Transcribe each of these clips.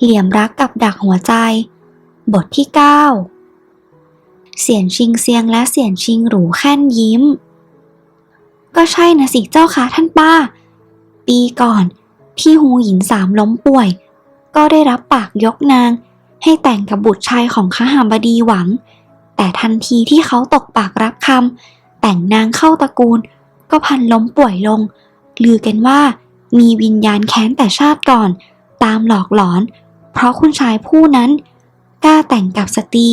เหลี่ยมรักกับดักหัวใจ บทที่ 9 เสียนชิงเซียงและเสียนชิงหรูแค่นยิ้ม ก็ใช่นะสิเจ้าคะท่านป้า ปีก่อนที่ฮูหยินสามล้มป่วย ก็ได้รับปากยกนาง ให้แต่งกับบุตรชายของข้าหามบดีหวัง แต่ทันทีที่เขาตกปากรับคำแต่งนางเข้าตระกูล ก็พันล้มป่วยลง ลือกันว่ามีวิญญาณแค้นแต่ชาติก่อน ตามหลอกหลอน เพราะคุณชายผู้นั้นกล้าแต่งกับสตรี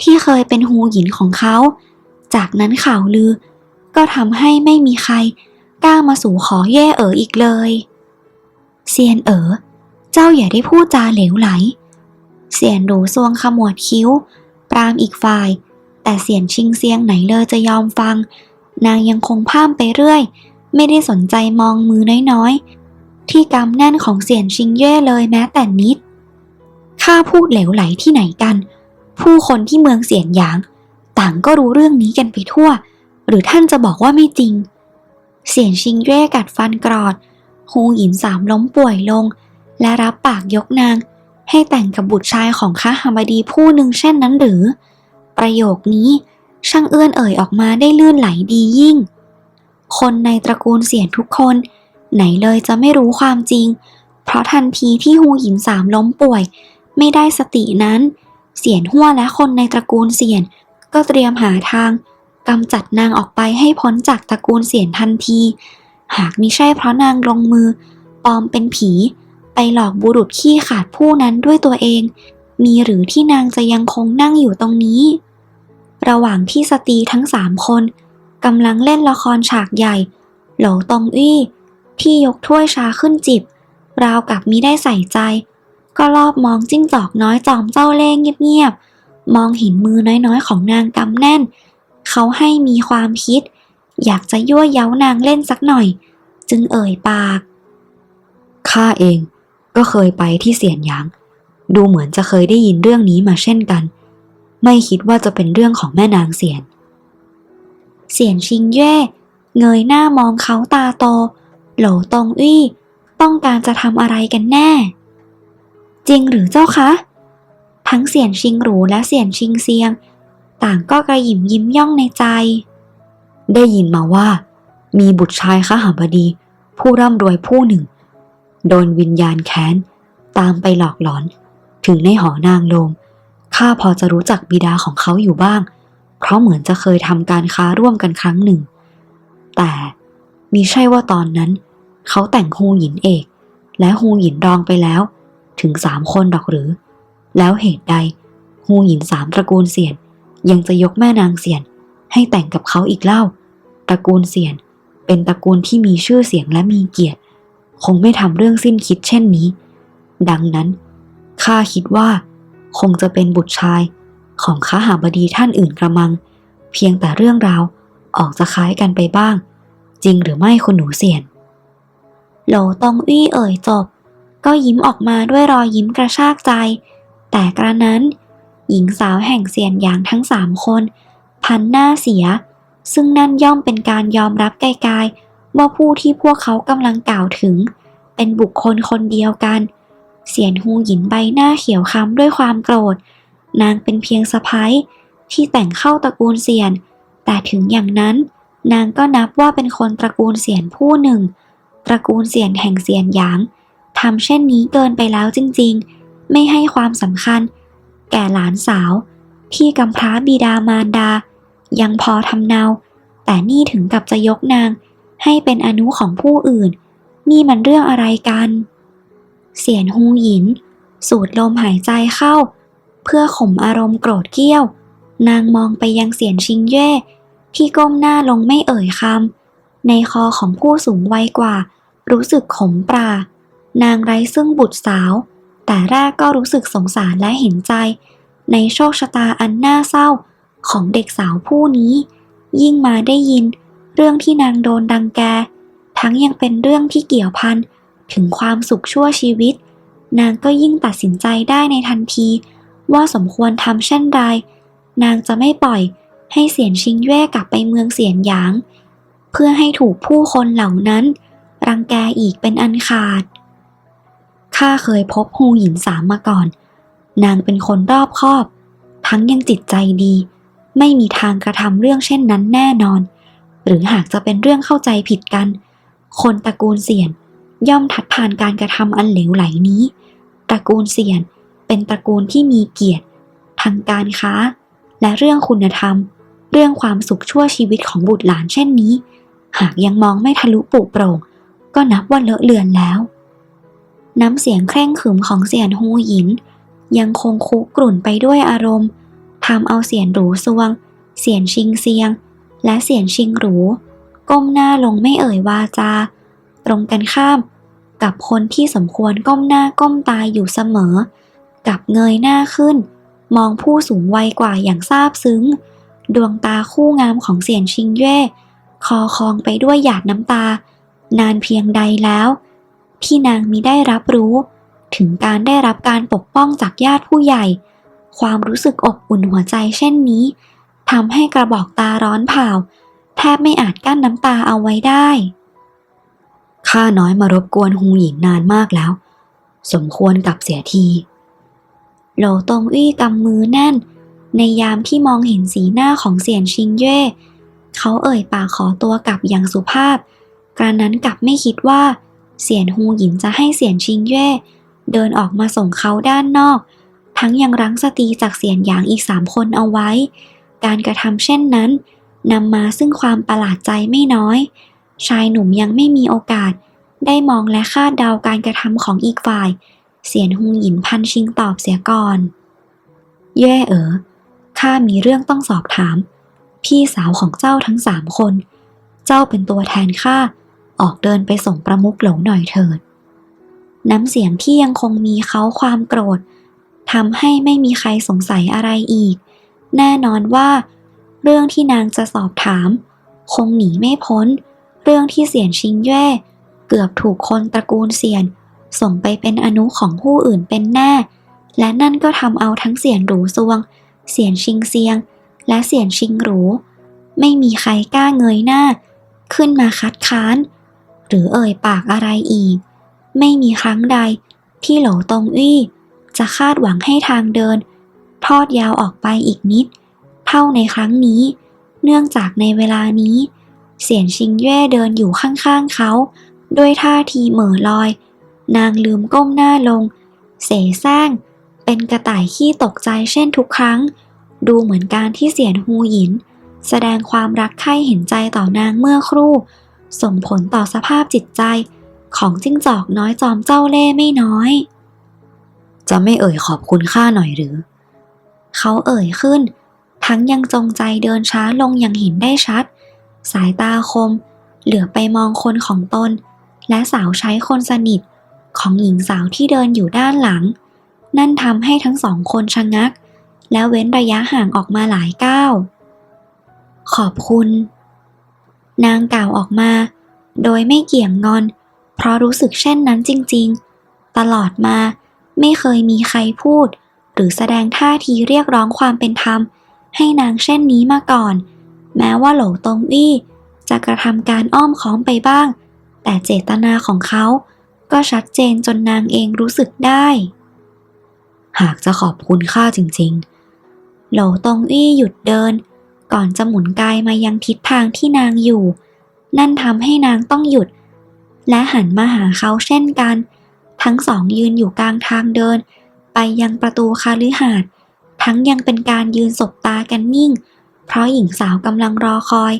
ที่เคยเป็นฮูหยินของเขา จากนั้นข่าวลือ ก็ทำให้ไม่มีใครกล้ามาสู่ขอแย่เอ๋ออีกเลย เซียนเอ๋อ เจ้าอย่าได้พูดจาเหลวไหล เสียนหรูซวงขมวดคิ้ว ปรามอีกฝ่าย แต่เสียนชิงเซียงไหนเลยจะยอมฟัง นางยังคงพร่ำไปเรื่อย ไม่ได้สนใจมองมือน้อยๆ ที่กำแน่นของเสียนชิงเย่เลยแม้แต่นิด ข้าพูดเหลวไหลที่ไหนกัน ผู้คนที่เมืองเสียนหยาง ต่างก็รู้เรื่องนี้กันไปทั่ว หรือท่านจะบอกว่าไม่จริง เสียนชิงเย่กัดฟันกรอดฮูหยินสามล้มป่วยลง และรับปากยกนาง ให้แต่งกับบุตรชายของข้าหบดีผู้หนึ่งเช่นนั้นหรือ ประโยคนี้ช่างเอื้อนเอ่ยออกมาได้ลื่นไหลดียิ่ง คนในตระกูลเสียนทุกคน ไหนเลยจะไม่รู้ความจริง เพราะทันทีที่ฮูหยินสามล้มป่วย ไม่ได้สตินั้น เสียนหัวและคนในตระกูลเสียน ก็เตรียมหาทางกำจัดนางออกไปให้พ้นจากตระกูลเสียนทันที หากมิใช่เพราะนางลงมือปลอมเป็นผี ไปหลอกบุรุษขี้ขาดผู้นั้นด้วยตัวเอง มีหรือที่นางจะยังคงนั่งอยู่ตรงนี้ ระหว่างที่สตรีทั้งสามคนกำลังเล่นละครฉากใหญ่โหลตองอี้ที่ยกถ้วยชาขึ้นจิบ ราวกับมิได้ใส่ใจ ก็รอบมองจิ้งจอกน้อยจอมเจ้าเล่ห์เงียบๆ มองเห็นมือน้อยๆ ของนางกำแน่น เขาให้มีความคิด อยากจะยั่วเย้านางเล่นสักหน่อย จึงเอ่ยปาก ข้าเองก็เคยไปที่เสียนหยาง ดูเหมือนจะเคยได้ยินเรื่องนี้มาเช่นกัน ไม่คิดว่าจะเป็นเรื่องของแม่นางเสียน เสียนชิงเย่เงยหน้ามองเขาตาโต โหลตงอี้ต้องการจะทำอะไรกันแน่ จริงหรือเจ้าคะ ทั้งเสียนชิงหรูและเสียนชิงเซียง ต่างก็กระหยิมยิ้มย่องในใจ ได้ยินมาว่า มีบุตรชายข้าหบดี ผู้ร่ำรวยผู้หนึ่ง โดนวิญญาณแค้น ตามไปหลอกหลอน ถึงในหอนางโลมข้าพอจะรู้จักบิดาของเขาอยู่บ้าง เพราะเหมือนจะเคยทำการค้าร่วมกันครั้งหนึ่ง แต่มีใช่ว่าตอนนั้น เขาแต่งฮูหยินเอก และฮูหยินรองไปแล้ว ถึงสามคนดอกหรือ แล้วเหตุใดฮูหยินสามตระกูลเสียน ยังจะยกแม่นางเสียน ให้แต่งกับเขาอีกเล่า ตระกูลเสียน เป็นตระกูลที่มีชื่อเสียงและมีเกียรติ คงไม่ทำเรื่องสิ้นคิดเช่นนี้ ดังนั้นข้าคิดว่า คงจะเป็นบุตรชายของข้าหาบดีท่านอื่นกระมัง เพียงแต่เรื่องราวออกจะคล้ายกันไปบ้าง จริงหรือไม่คุณหนูเสียนโหลตองอี้เอ่ยจบ ก็ยิ้มออกมาด้วยรอยยิ้มกระชากใจ แต่กระนั้น หญิงสาวแห่งเสียนหยางทั้งสามคน พันหน้าเสีย ซึ่งนั่นย่อมเป็นการยอมรับไกลๆว่าผู้ที่พวกเขากำลังกล่าวถึง เป็นบุคคลคนเดียวกัน เสียนฮูหยินใบหน้าเขียวค้ำด้วยความโกรธ นางเป็นเพียงสะพ้ายที่แต่งเข้าตระกูลเสียน แต่ถึงอย่างนั้น นางก็นับว่าเป็นคนตระกูลเสียนผู้หนึ่ง ตระกูลเสียนแห่งเสียนหยาง ทำเช่นนี้เกินไปแล้วจริงๆ ไม่ให้ความสำคัญ แก่หลานสาว ที่กำพร้าบิดามารดา ยังพอทำเนา แต่นี่ถึงกับจะยกนาง ให้เป็นอนุของผู้อื่น นี่มันเรื่องอะไรกัน เสียนฮูหยิน สูดลมหายใจเข้า เพื่อข่มอารมณ์โกรธเกี้ยว นางมองไปยังเสียนชิงเย่ที่ก้มหน้าลงไม่เอ่ยคำในคอของผู้สูงวัยกว่า รู้สึกขมปรา นางไร้ซึ่งบุตรสาว แต่แรกก็รู้สึกสงสารและเห็นใจ ในโชคชะตาอันน่าเศร้าของเด็กสาวผู้นี้ ยิ่งมาได้ยิน เรื่องที่นางโดนดังแก ทั้งยังเป็นเรื่องที่เกี่ยวพันถึงความสุขชั่วชีวิต นางก็ยิ่งตัดสินใจได้ในทันที ว่าสมควรทำเช่นไรนางจะไม่ปล่อยให้เสียนชิงแย่กลับไปเมืองเสียนหยาง เพื่อให้ถูกผู้คนเหล่านั้น รังแกอีกเป็นอันขาด ข้าเคยพบฮูหยินสามมาก่อน นางเป็นคนรอบคอบ ทั้งยังจิตใจดี ไม่มีทางกระทำเรื่องเช่นนั้นแน่นอน หรือหากจะเป็นเรื่องเข้าใจผิดกัน คนตระกูลเสียนย่อมทัดทานการกระทำอันเหลวไหลนี้ ตระกูลเสียนเป็นตระกูลที่มีเกียรติ ทางการค้า และเรื่องคุณธรรม เรื่องความสุขชั่วชีวิตของบุตรหลานเช่นนี้ หากยังมองไม่ทะลุปุโปร่ง ก็นับว่าเลอะเลือนแล้ว น้ำเสียงเคร่งขรึมของเสียนฮูหยิน ยังคงคุกรุ่นไปด้วยอารมณ์ทำเอาเสียนหรูซวง เสียนชิงเซียง และเสียนชิงหรู ก้มหน้าลงไม่เอ่ยวาจา ตรงกันข้าม กับคนที่สมควรก้มหน้าก้มตาอยู่เสมอ กับเงยหน้าขึ้น มองผู้สูงวัยกว่าอย่างซาบซึ้ง ดวงตาคู่งามของเสียนชิงเย่คอคองไปด้วยหยาดน้ำตา นานเพียงใดแล้ว ที่นางมิได้รับรู้ ถึงการได้รับการปกป้องจากญาติผู้ใหญ่ ความรู้สึกอบอุ่นหัวใจเช่นนี้ทำให้กระบอกตาร้อนเผาแทบไม่อาจกั้นน้ำตาเอาไว้ได้ ข้าน้อยมารบกวนฮูหญิงนานมากแล้ว สมควรกลับเสียที โหลตงอี้กำมือแน่น ในยามที่มองเห็นสีหน้าของเสียนชิงเย่เขาเอ่ยปากขอตัวกลับอย่างสุภาพ กระนั้นกลับไม่คิดว่า เสียนฮูหยินจะให้เสียนชิงเย่เดินออกมาส่งเขาด้านนอก ทั้งยังรั้งสตีจากเสียนหยางอีกสามคนเอาไว้ การกระทำเช่นนั้นนำมาซึ่งความประหลาดใจไม่น้อย ชายหนุ่มยังไม่มีโอกาส ได้มองและคาดเดาการกระทำของอีกฝ่าย เสียนฮุงหยินพันชิงตอบเสียก่อนเย่เอ๋อข้ามีเรื่องต้องสอบถาม พี่สาวของเจ้าทั้งสามคน เจ้าเป็นตัวแทนข้า ออกเดินไปส่งประมุขเหลวหน่อยเถิด น้ำเสียงที่ยังคงมีเขาความโกรธทำให้ไม่มีใครสงสัยอะไรอีก แน่นอนว่า เรื่องที่นางจะสอบถาม คงหนีไม่พ้น เรื่องที่เสียนชิงเย่เกือบถูกคนตระกูลเสียน ส่งไปเป็นอนุของผู้อื่นเป็นแน่ และนั่นก็ทำเอาทั้งเสียนหรูซวง เสียนชิงเซียง และเสียนชิงหรู ไม่มีใครกล้าเงยหน้า ขึ้นมาคัดค้าน หรือเอ่ยปากอะไรอีก ไม่มีครั้งใดที่โหลตงอี้จะคาดหวังให้ทางเดิน ทอดยาวออกไปอีกนิด เท่าในครั้งนี้ เนื่องจากในเวลานี้ เสียนชิงเย่เดินอยู่ข้างๆเขา ด้วยท่าทีเหม่อลอย นางลืมก้มหน้าลง เสแสร้งเป็นกระต่ายขี้ตกใจเช่นทุกครั้ง ดูเหมือนการที่เสียนฮูหยิน แสดงความรักใคร่เห็นใจต่อนางเมื่อครู่ ส่งผลต่อสภาพจิตใจของจิ้งจอกน้อยจอมเจ้าเล่ห์ไม่น้อย จะไม่เอ่ยขอบคุณข้าหน่อยหรือ เขาเอ่ยขึ้น ทั้งยังจงใจเดินช้าลงอย่างเห็นได้ชัด สายตาคม เหลือไปมองคนของตน และสาวใช้คนสนิทของหญิงสาวที่เดินอยู่ด้านหลัง นั่นทำให้ทั้งสองคนชะงัก แล้วเว้นระยะห่างออกมาหลายก้าวขอบคุณ นางกล่าวออกมา โดยไม่เกี่ยงงอน เพราะรู้สึกเช่นนั้นจริงๆ ตลอดมาไม่เคยมีใครพูด หรือแสดงท่าทีเรียกร้องความเป็นธรรม ให้นางเช่นนี้มาก่อน แม้ว่าโหลตงอี้จะกระทำการอ้อมค้อมไปบ้าง แต่เจตนาของเขาก็ชัดเจนจนนางเองรู้สึกได้ หากจะขอบคุณข้าจริงๆ โหลตงอี้หยุดเดิน ก่อนจะหมุนกายมายังทิศทางที่นางอยู่ นั่นทำให้นางต้องหยุด และหันมาหาเขาเช่นกัน ทั้งสองยืนอยู่กลางทางเดิน ไปยังประตูคาลือหาด ทั้งยังเป็นการยืนสบตากันนิ่ง เพราะหญิงสาวกำลังรอคอย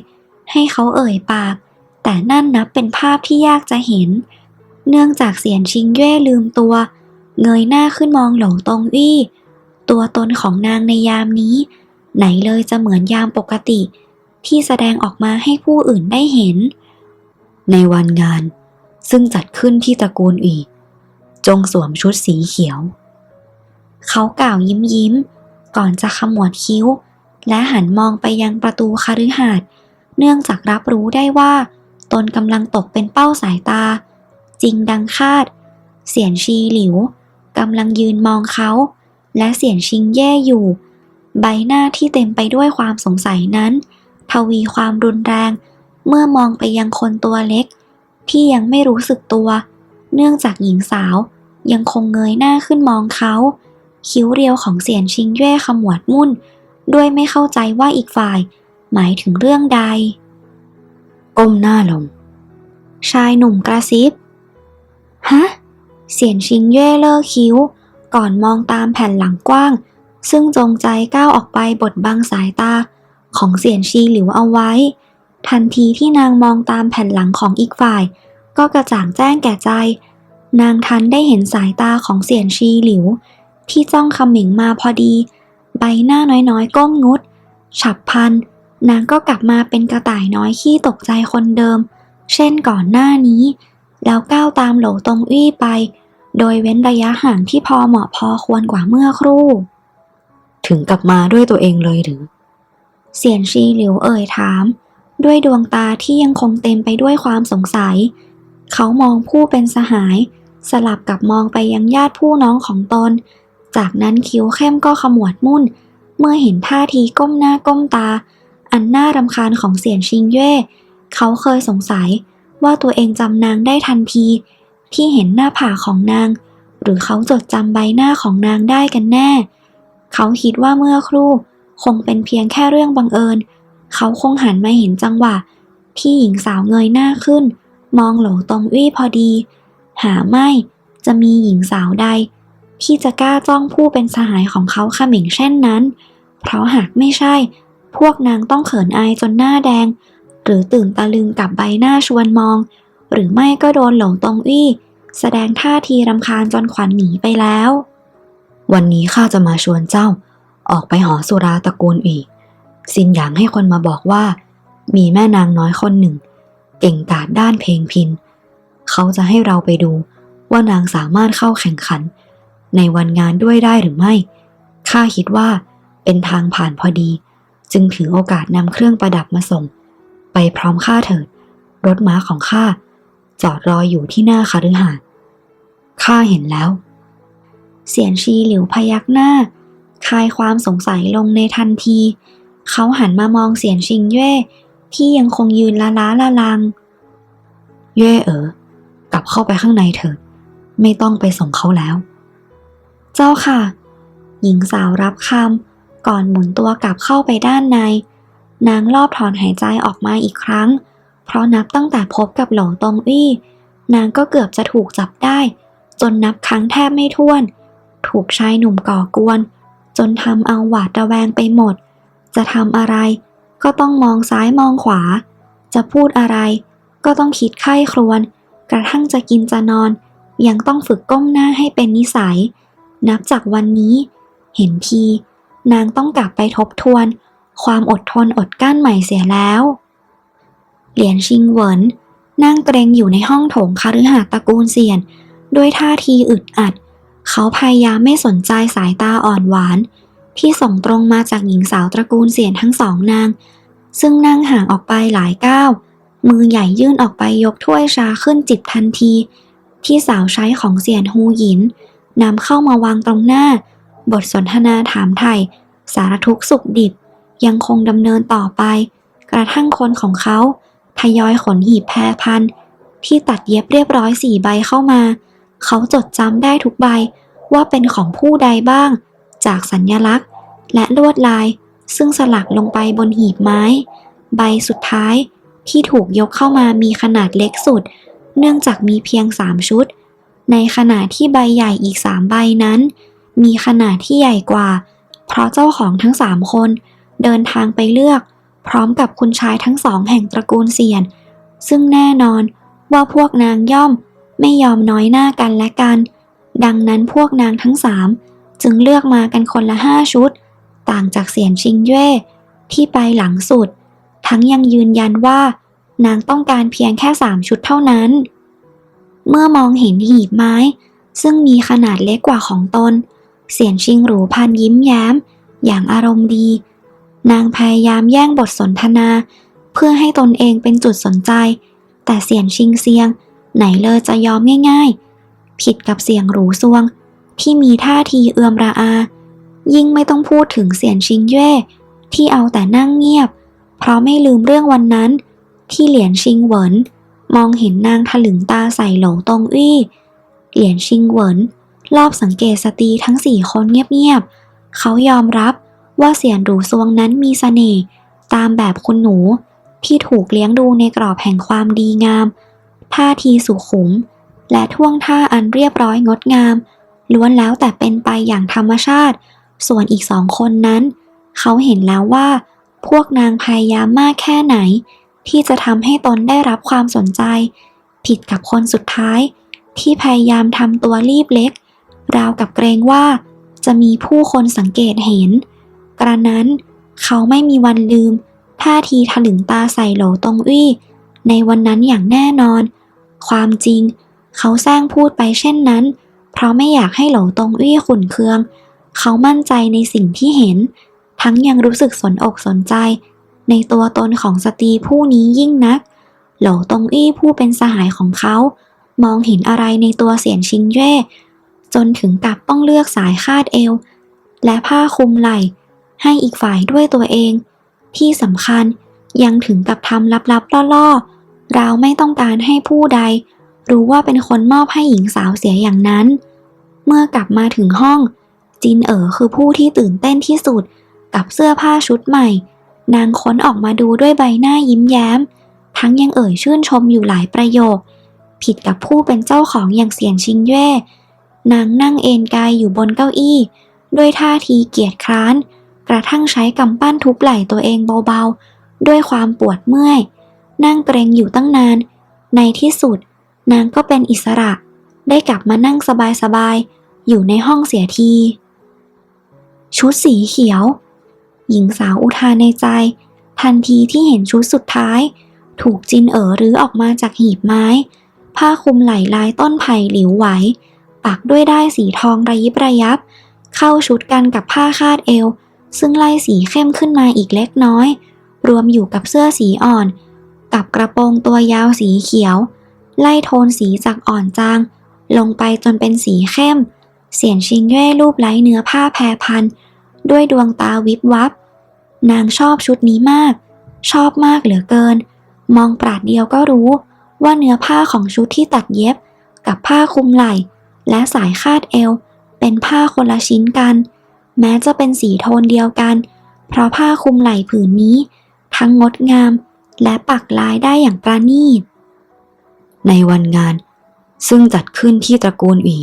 ให้เขาเอ่ยปาก แต่นั่นนับเป็นภาพที่ยากจะเห็น เนื่องจากเสียนชิงเย่ลืมตัว เงยหน้าขึ้นมองหลตงอี้ ตัวตนของนางในยามนี้ ไหนเลยจะเหมือนยามปกติ ที่แสดงออกมาให้ผู้อื่นได้เห็น ในวันงานซึ่งจัดขึ้นที่ตระกูลอีกจงสวมชุดสีเขียว เขากล่าวยิ้มยิ้ม ก่อนจะขมวดคิ้ว และหันมองไปยังประตูคฤหาสน์เนื่องจากรับรู้ได้ว่า ตนกำลังตกเป็นเป้าสายตา จริงดังคาด เสียนชีหลิวกำลังยืนมองเขา และเสียนชิงแย่อยู่ ใบหน้าที่เต็มไปด้วยความสงสัยนั้น ทวีความรุนแรง เมื่อมองไปยังคนตัวเล็ก ที่ยังไม่รู้สึกตัว เนื่องจากหญิงสาวยังคงเงยหน้าขึ้นมองเขา คิ้วเรียวของเสียนชิงเย่ขมวดมุ่น ด้วยไม่เข้าใจว่าอีกฝ่าย หมายถึงเรื่องใด ก้มหน้าลง ชายหนุ่มกระซิบ ฮะ เสียนชิงเย่เลิกคิ้ว ก่อนมองตามแผ่นหลังกว้าง ซึ่งจงใจก้าวออกไปบดบังสายตาของเสียนชีหลิวเอาไว้ ทันทีที่นางมองตามแผ่นหลังของอีกฝ่าย ก็กระจ่างแจ้งแก่ใจ นางทันได้เห็นสายตาของเสียนชีหลิว ที่จ้องเขมิงมาพอดี ใบหน้าน้อยๆ ก้มงุด ฉับพลัน นางก็กลับมาเป็นกระต่ายน้อยขี้ตกใจคนเดิม เช่นก่อนหน้านี้ แล้วก้าวตามโหลตรงอี้ไป โดยเว้นระยะห่างที่พอเหมาะพอควรกว่าเมื่อครู่ ถึงกลับมาด้วยตัวเองเลยหรือ เสียนชีหลิวเอ่ยถาม ด้วยดวงตาที่ยังคงเต็มไปด้วยความสงสัย เขามองผู้เป็นสหาย สลับกับมองไปยังญาติผู้น้องของตน จากนั้นคิ้วเข้มก็ขมวดมุ่น เมื่อเห็นท่าทีก้มหน้าก้มตา อันน่ารำคาญของเสียนชิงเย่เขาเคยสงสัยว่าตัวเองจำนางได้ทันที ที่เห็นหน้าผากของนาง หรือเขาจดจำใบหน้าของนางได้กันแน่ เขาคิดว่าเมื่อครู่คงเป็นเพียงแค่เรื่องบังเอิญ เขาคงหันมาเห็นจังหวะ ที่หญิงสาวเงยหน้าขึ้น มองหลตรงอี้พอดี หาไม่จะมีหญิงสาวใด ที่จะกล้าจ้องผู้เป็นสหายของเขาเขม่งเช่นนั้น เพราะหากไม่ใช่ พวกนางต้องเขินอายจนหน้าแดง หรือตื่นตะลึงกับใบหน้าชวนมอง หรือไม่ก็โดนหลตรงอี้แสดงท่าทีรำคาญจนขวัญหนีไปแล้ว วันนี้ข้าจะมาชวนเจ้า ออกไปหอสุราตระกูลอีก สินอยากให้คนมาบอกว่า มีแม่นางน้อยคนหนึ่ง เก่งกาจด้านเพลงพิน เขาจะให้เราไปดูว่านางสามารถเข้าแข่งขัน ในวันงานด้วยได้หรือไม่ข้าคิดว่าเป็นทางผ่านพอดี จึงถือโอกาสนำเครื่องประดับมาส่ง ไปพร้อมข้าเถิด รถม้าของข้าจอดรออยู่ที่หน้าคฤหาสน์ข้าเห็นแล้ว เสียนชีหลิวพยักหน้า คลายความสงสัยลงในทันที เขาหันมามองเสียนชิงเย่ที่ยังคงยืนละล้าละลัง เย่เอ๋อกลับเข้าไปข้างในเถิดไม่ต้องไปส่งเขาแล้ว เจ้าค่ะ หญิงสาวรับคำก่อนหมุนตัวกลับเข้าไปด้านใน นางรอบถอนหายใจออกมาอีกครั้ง เพราะนับตั้งแต่พบกับหลงตงอี้นางก็เกือบจะถูกจับได้ จนนับครั้งแทบไม่ถ้วน ถูกชายหนุ่มก่อกวน จนทำเอาหวาดระแวงไปหมด จะทำอะไร ก็ต้องมองซ้ายมองขวา จะพูดอะไร ก็ต้องคิดไข้ครวน กระทั่งจะกินจะนอน ยังต้องฝึกก้มหน้าให้เป็นนิสัย นับจากวันนี้ เห็นที นางต้องกลับไปทบทวน ความอดทนอดกลั้นใหม่เสียแล้ว เหรียญชิงเหวินนั่งเกรงอยู่ในห้องโถงคฤหาสน์ตระกูลเซียน ด้วยท่าทีอึดอัด เขาพยายามไม่สนใจสายตาอ่อนหวาน ที่ส่งตรงมาจากหญิงสาวตระกูลเสียนทั้งสองนาง ซึ่งนั่งห่างออกไปหลายก้าว มือใหญ่ยื่นออกไปยกถ้วยชาขึ้นจิบทันที ที่สาวใช้ของเสียนฮูหยินนำเข้ามาวางตรงหน้า บทสนทนาถามไถ่สารทุกข์สุขดิบ ยังคงดำเนินต่อไป กระทั่งคนของเขาทยอยขนหีบแพรพันที่ตัดเย็บเรียบร้อยสี่ใบเข้ามา เขาจดจำได้ทุกใบว่าเป็นของผู้ใดบ้าง จากสัญญลักษณ์ และลวดลาย ซึ่งสลักลงไปบนหีบไม้ ใบสุดท้ายที่ถูกยกเข้ามามีขนาดเล็กสุด เนื่องจากมีเพียงสามชุด ในขณะที่ใบใหญ่อีกสามใบนั้น มีขนาดที่ใหญ่กว่า เพราะเจ้าของทั้งสามคน เดินทางไปเลือก พร้อมกับคุณชายทั้งสองแห่งตระกูลเสียน ซึ่งแน่นอนว่าพวกนางย่อม ไม่ยอมน้อยหน้ากันและกัน ดังนั้นพวกนางทั้งสามจึงเลือกมากันคนละห้าชุด ต่างจากเสียนชิงเย่ที่ไปหลังสุด ทั้งยังยืนยันว่านางต้องการเพียงแค่สามชุดเท่านั้น เมื่อมองเห็นหีบไม้ ซึ่งมีขนาดเล็กกว่าของตน เสียนชิงหรูพันยิ้มแย้ม อย่างอารมณ์ดี นางพยายามแย่งบทสนทนา เพื่อให้ตนเองเป็นจุดสนใจ แต่เสียนชิงเซียง ไหนเลยจะยอมง่าย ๆ ผิดกับเสียงหรูซวง ที่มีท่าทีเอือมระอา ยิ่งไม่ต้องพูดถึงเสียนชิงเย่ที่เอาแต่นั่งเงียบ เพราะไม่ลืมเรื่องวันนั้น ที่เหรียญชิงเหวินมองเห็นนางถลึงตาใส่โหลตงอี้เหรียญชิงเหวินรอบสังเกตสตรีทั้งสี่คนเงียบๆ เขายอมรับว่าเสียนหรูซวงนั้นมีเสน่ห์ตามแบบคุณหนูที่ถูกเลี้ยงดูในกรอบแห่งความดีงาม ท่าทีสุขุม และท่วงท่าอันเรียบร้อยงดงาม ล้วนแล้วแต่เป็นไปอย่างธรรมชาติ ส่วนอีกสองคนนั้น เขาเห็นแล้วว่า พวกนางพยายามมากแค่ไหน ที่จะทำให้ตนได้รับความสนใจ ผิดกับคนสุดท้าย ที่พยายามทำตัวรีบเล็ก ราวกับเกรงว่าจะมีผู้คนสังเกตเห็น กระนั้นเขาไม่มีวันลืมท่าทีถลึงตาใส่โหลตรงอี้ในวันนั้นอย่างแน่นอน ความจริง เขาแซงพูดไปเช่นนั้น เพราะไม่อยากให้โหลตงอี้ขุนเคือง เขามั่นใจในสิ่งที่เห็น ทั้งยังรู้สึกสนอกสนใจ ในตัวตนของสตรีผู้นี้ยิ่งนักโหลตงอี้ผู้เป็นสหายของเขา มองเห็นอะไรในตัวเสียนชิงเย่จนถึงกับต้องเลือกสายคาดเอว และผ้าคลุมไหล่ ให้อีกฝ่ายด้วยตัวเอง ที่สำคัญยังถึงกับทำลับๆล่อๆ เราไม่ต้องการให้ผู้ใด รู้ว่าเป็นคนมอบให้หญิงสาวเสียอย่างนั้น เมื่อกลับมาถึงห้อง จินเอ๋อคือผู้ที่ตื่นเต้นที่สุด กับเสื้อผ้าชุดใหม่ นางค้นออกมาดูด้วยใบหน้ายิ้มแย้ม ทั้งยังเอ่ยชื่นชมอยู่หลายประโยค ผิดกับผู้เป็นเจ้าของอย่างเสียนชิงเย่นางนั่งเอนกายอยู่บนเก้าอี้ ด้วยท่าทีเกียจคร้าน กระทั่งใช้กำปั้นทุบไหล่ตัวเองเบาๆ ด้วยความปวดเมื่อย นั่งเกรงอยู่ตั้งนาน ในที่สุด นางก็เป็นอิสระ ได้กลับมานั่งสบายๆ อยู่ในห้องเสียที ชุดสีเขียว หญิงสาวอุทานในใจ ทันทีที่เห็นชุดสุดท้าย ถูกจินเอ๋อรื้อออกมาจากหีบไม้ ผ้าคลุมไหล่ลายต้นไผ่หลิวไหว ปักด้วยได้สีทองระยิบระยับ เข้าชุดกันกับผ้าคาดเอว ซึ่งไล่สีเข้มขึ้นมาอีกเล็กน้อย รวมอยู่กับเสื้อสีอ่อน กับกระโปรงตัวยาวสีเขียว ไล่โทนสีจากอ่อนจาง ลงไปจนเป็นสีเข้ม เสียนชิงเย่รูปไล้เนื้อผ้าแพรพัน ด้วยดวงตาวิบวับ นางชอบชุดนี้มาก ชอบมากเหลือเกิน มองปราดเดียวก็รู้ว่าเนื้อผ้าของชุดที่ตัดเย็บ กับผ้าคลุมไหล่ และสายคาดเอว เป็นผ้าคนละชิ้นกัน แม้จะเป็นสีโทนเดียวกัน เพราะผ้าคลุมไหล่ผืนนี้ ทั้งงดงาม และปักลายได้อย่างประณีต ในวันงานซึ่งจัดขึ้นที่ตระกูลอี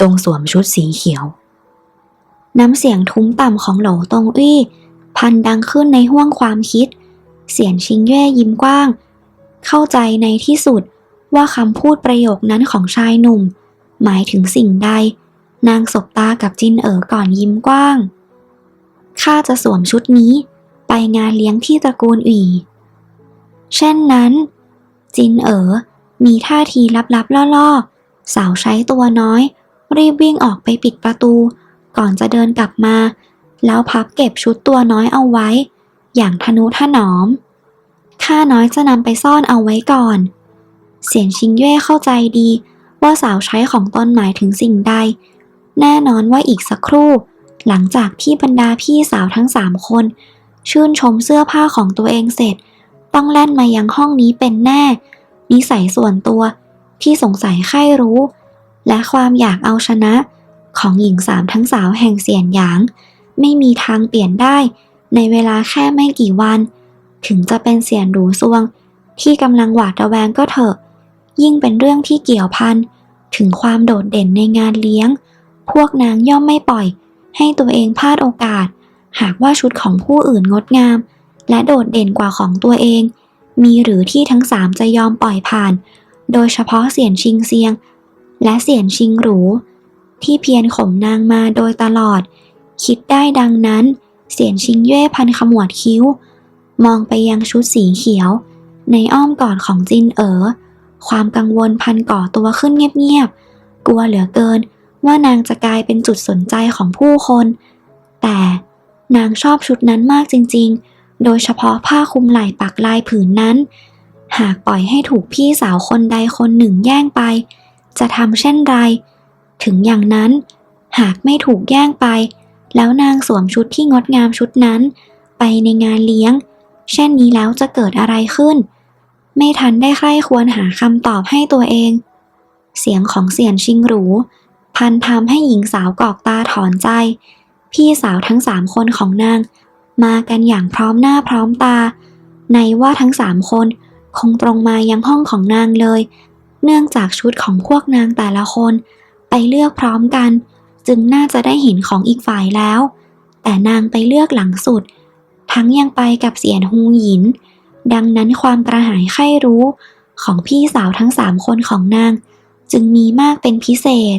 จงสวมชุดสีเขียว น้ำเสียงทุ้มต่ำของโหลตงอี้พันดังขึ้นในห้วงความคิด เสียนชิงเย่ยิ้มกว้าง เข้าใจในที่สุดว่าคำพูดประโยคนั้นของชายหนุ่ม หมายถึงสิ่งใด นางสบตากับจินเอ๋อก่อนยิ้มกว้าง ข้าจะสวมชุดนี้ ไปงานเลี้ยงที่ตระกูลอี เช่นนั้น จินเอ๋อมีท่าทีลับๆล่อๆ สาวใช้ตัวน้อย รีบวิ่งออกไปปิดประตู ก่อนจะเดินกลับมา แล้วพับเก็บชุดตัวน้อยเอาไว้ อย่างทนุถนอม ข้าน้อยจะนำไปซ่อนเอาไว้ก่อน เสียงชิงเย่เข้าใจดีว่าสาวใช้ของตนหมายถึงสิ่งใด แน่นอนว่าอีกสักครู่ หลังจากที่บรรดาพี่สาวทั้งสามคน ชื่นชมเสื้อผ้าของตัวเองเสร็จ ต้องแล่นมายังห้องนี้เป็นแน่ นิสัยส่วนตัวที่สงสัยใครรู้ และความอยากเอาชนะ ของหญิงสามทั้งสาวแห่งเสียนหยาง ไม่มีทางเปลี่ยนได้ ในเวลาแค่ไม่กี่วัน ถึงจะเป็นเสียนหรูซวง ที่กำลังหวาดระแวงก็เถอะ ยิ่งเป็นเรื่องที่เกี่ยวพันถึงความโดดเด่นในงานเลี้ยง พวกนางย่อมไม่ปล่อย ให้ตัวเองพลาดโอกาส หากว่าชุดของผู้อื่นงดงาม และโดดเด่นกว่าของตัวเอง มีหรือที่ทั้งสามจะยอมปล่อยผ่าน โดยเฉพาะเสียนชิงเซียง และเสียนชิงหรู ที่เพียรข่มนางมาโดยตลอด คิดได้ดังนั้น เสียนชิงเย่พันขมวดคิ้ว มองไปยังชุดสีเขียว ในอ้อมกอดของจินเอ๋อความกังวลพันก่อตัวขึ้นเงียบๆ กลัวเหลือเกินว่านางจะกลายเป็นจุดสนใจของผู้คน แต่นางชอบชุดนั้นมากจริงๆ โดยเฉพาะผ้าคลุมไหล่ปักลายผืนนั้น หากปล่อยให้ถูกพี่สาวคนใดคนหนึ่งแย่งไป จะทำเช่นไร ถึงอย่างนั้น หากไม่ถูกแย่งไป แล้วนางสวมชุดที่งดงามชุดนั้น ไปในงานเลี้ยง เช่นนี้แล้วจะเกิดอะไรขึ้น ไม่ทันได้ใคร่ควรหาคำตอบให้ตัวเอง เสียงของเสียนชิงหรู พันทำให้หญิงสาวกอกตาถอนใจ พี่สาวทั้งสามคนของนาง มากันอย่างพร้อมหน้าพร้อมตา ในว่าทั้งสามคนคงตรงมายังห้องของนางเลย เนื่องจากชุดของพวกนางแต่ละคน ไปเลือกพร้อมกัน จึงน่าจะได้เห็นของอีกฝ่ายแล้ว แต่นางไปเลือกหลังสุด ทั้งยังไปกับเสียนฮูหยิน ดังนั้นความกระหายใคร่รู้ของพี่สาวทั้งสามคนของนาง จึงมีมากเป็นพิเศษ